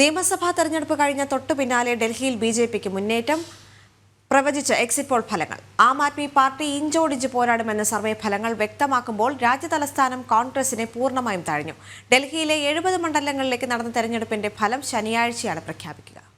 നിയമസഭാ തെരഞ്ഞെടുപ്പ് കഴിഞ്ഞ തൊട്ടു പിന്നാലെ ഡൽഹിയിൽ ബി ജെ പിക്ക് മുന്നേറ്റം. പ്രവചിച്ച എക്സിറ്റ് പോൾ ഫലങ്ങൾ. ആം ആദ്മി പാർട്ടി ഇഞ്ചോടിഞ്ച് പോരാടുമെന്ന സർവേ ഫലങ്ങൾ വ്യക്തമാക്കുമ്പോൾ രാജ്യതലസ്ഥാനം കോൺഗ്രസിനെ പൂർണമായും തഴഞ്ഞു. ഡൽഹിയിലെ എഴുപത് മണ്ഡലങ്ങളിലേക്ക് നടന്ന തെരഞ്ഞെടുപ്പിന്റെ ഫലം ശനിയാഴ്ചയാണ് പ്രഖ്യാപിക്കുക.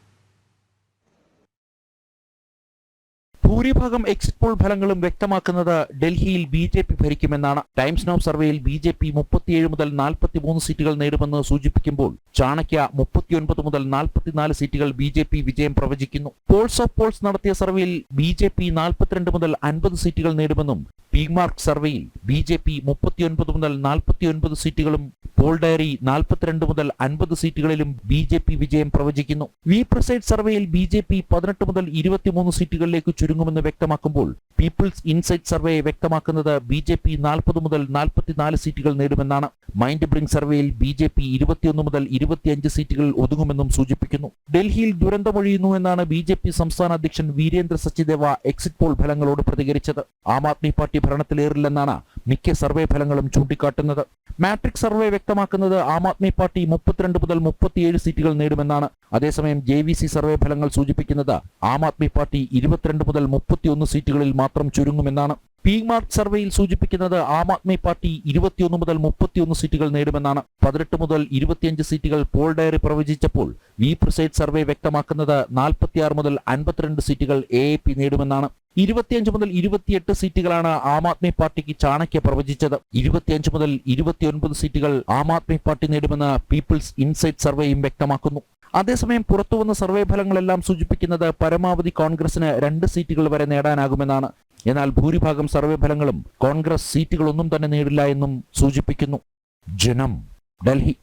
ഭൂരിഭാഗം എക്സിറ്റ് പോൾ ഫലങ്ങളും വ്യക്തമാക്കുന്നത് ഡൽഹിയിൽ ബി ജെ പി ഭരിക്കുമെന്നാണ്. ടൈംസ് നൗ സർവേയിൽ ബി ജെ പി മുപ്പത്തിയേഴ് മുതൽ നാൽപ്പത്തിമൂന്ന് സീറ്റുകൾ നേടുമെന്ന് സൂചിപ്പിക്കുമ്പോൾ ചാണക്യ മുപ്പത്തിയൊൻപത് മുതൽ നാൽപ്പത്തിനാല് സീറ്റുകൾ ബി ജെ പി വിജയം പ്രവചിക്കുന്നു. പോൾസ് ഓഫ് പോൾസ് നടത്തിയ സർവേയിൽ ബി ജെ പി നാൽപ്പത്തിരണ്ട് മുതൽ അൻപത് സീറ്റുകൾ നേടുമെന്നും പീമാർക്ക് സർവേയിൽ ബി ജെ പി മുപ്പത്തിയൊൻപത് മുതൽ നാൽപ്പത്തിയൊൻപത് സീറ്റുകളും പോൾ ഡയറി നാൽപ്പത്തിരണ്ട് മുതൽ അൻപത് സീറ്റുകളിലും ബി ജെ പി വിജയം പ്രവചിക്കുന്നു. വി പ്രസൈഡ് സർവേയിൽ ബി ജെ പി പതിനെട്ട് മുതൽ ഇരുപത്തിമൂന്ന് സീറ്റുകളിലേക്ക് ചുരുങ്ങുമെന്ന് വ്യക്തമാക്കുമ്പോൾ പീപ്പിൾസ് ഇൻസൈറ്റ് സർവേ വ്യക്തമാക്കുന്നത് ബി ജെ പി നാൽപ്പത് മുതൽ നാൽപ്പത്തിനാല് സീറ്റുകൾ നേടുമെന്നാണ്. മൈൻഡ് ബ്രിങ് സർവേയിൽ ബി ജെ പി ഇരുപത്തിയൊന്ന് മുതൽ ഇരുപത്തിയഞ്ച് സീറ്റുകളിൽ ഒതുങ്ങുമെന്നും സൂചിപ്പിക്കുന്നു. ഡൽഹിയിൽ ദുരന്തമൊഴിയുന്നു എന്നാണ് ബി ജെ പി സംസ്ഥാന അധ്യക്ഷൻ വീരേന്ദ്ര സച്ചിദേവ എക്സിറ്റ് പോൾ ഫലങ്ങളോട് പ്രതികരിച്ചത്. ആം ആദ്മി പാർട്ടി ഭരണത്തിലേറില്ലെന്നാണ് മിക്ക സർവേ ഫലങ്ങളും ചൂണ്ടിക്കാട്ടുന്നത്. മാട്രിക് സർവേ വ്യക്തമാക്കുന്നത് ആം ആദ്മി പാർട്ടി മുപ്പത്തിരണ്ട് മുതൽ മുപ്പത്തിയേഴ് സീറ്റുകൾ നേടുമെന്നാണ്. അതേസമയം ജെ വി സി സർവേ ഫലങ്ങൾ സൂചിപ്പിക്കുന്നത് ആം ആദ്മി പാർട്ടി ഇരുപത്തിരണ്ട് മുതൽ മുപ്പത്തിയൊന്ന് സീറ്റുകളിൽ മാത്രം ചുരുങ്ങുമെന്നാണ്. പി മാർക്ക് സർവേയിൽ സൂചിപ്പിക്കുന്നത് ആം ആദ്മി പാർട്ടി ഇരുപത്തിയൊന്ന് മുതൽ മുപ്പത്തിയൊന്ന് സീറ്റുകൾ നേടുമെന്നാണ്. പതിനെട്ട് മുതൽ ഇരുപത്തിയഞ്ച് സീറ്റുകൾ പോൾ ഡയറി പ്രവചിച്ചപ്പോൾ വി പ്രിസൈഡ് സർവേ വ്യക്തമാക്കുന്നത് നാൽപ്പത്തിയാറ് മുതൽ അൻപത്തിരണ്ട് സീറ്റുകൾ എ എ പി നേടുമെന്നാണ്. ഇരുപത്തിയഞ്ച് മുതൽ ഇരുപത്തിയെട്ട് സീറ്റുകളാണ് ആം ആദ്മി പാർട്ടിക്ക് ചാണക്യ പ്രവചിച്ചത്. ഇരുപത്തിയഞ്ച് മുതൽ ഇരുപത്തിയൊൻപത് സീറ്റുകൾ ആം ആദ്മി പാർട്ടി നേടുമെന്ന് പീപ്പിൾസ് ഇൻസൈറ്റ് സർവേയും വ്യക്തമാക്കുന്നു. അതേസമയം പുറത്തുവന്ന സർവേ ഫലങ്ങളെല്ലാം സൂചിപ്പിക്കുന്നത് പരമാവധി കോൺഗ്രസിന് രണ്ട് സീറ്റുകൾ വരെ നേടാനാകുമെന്നാണ്. എന്നാൽ ഭൂരിഭാഗം സർവേ ഫലങ്ങളും കോൺഗ്രസ് സീറ്റുകളൊന്നും തന്നെ നേടില്ല എന്നും സൂചിപ്പിക്കുന്നു. ജനം ഡൽഹി.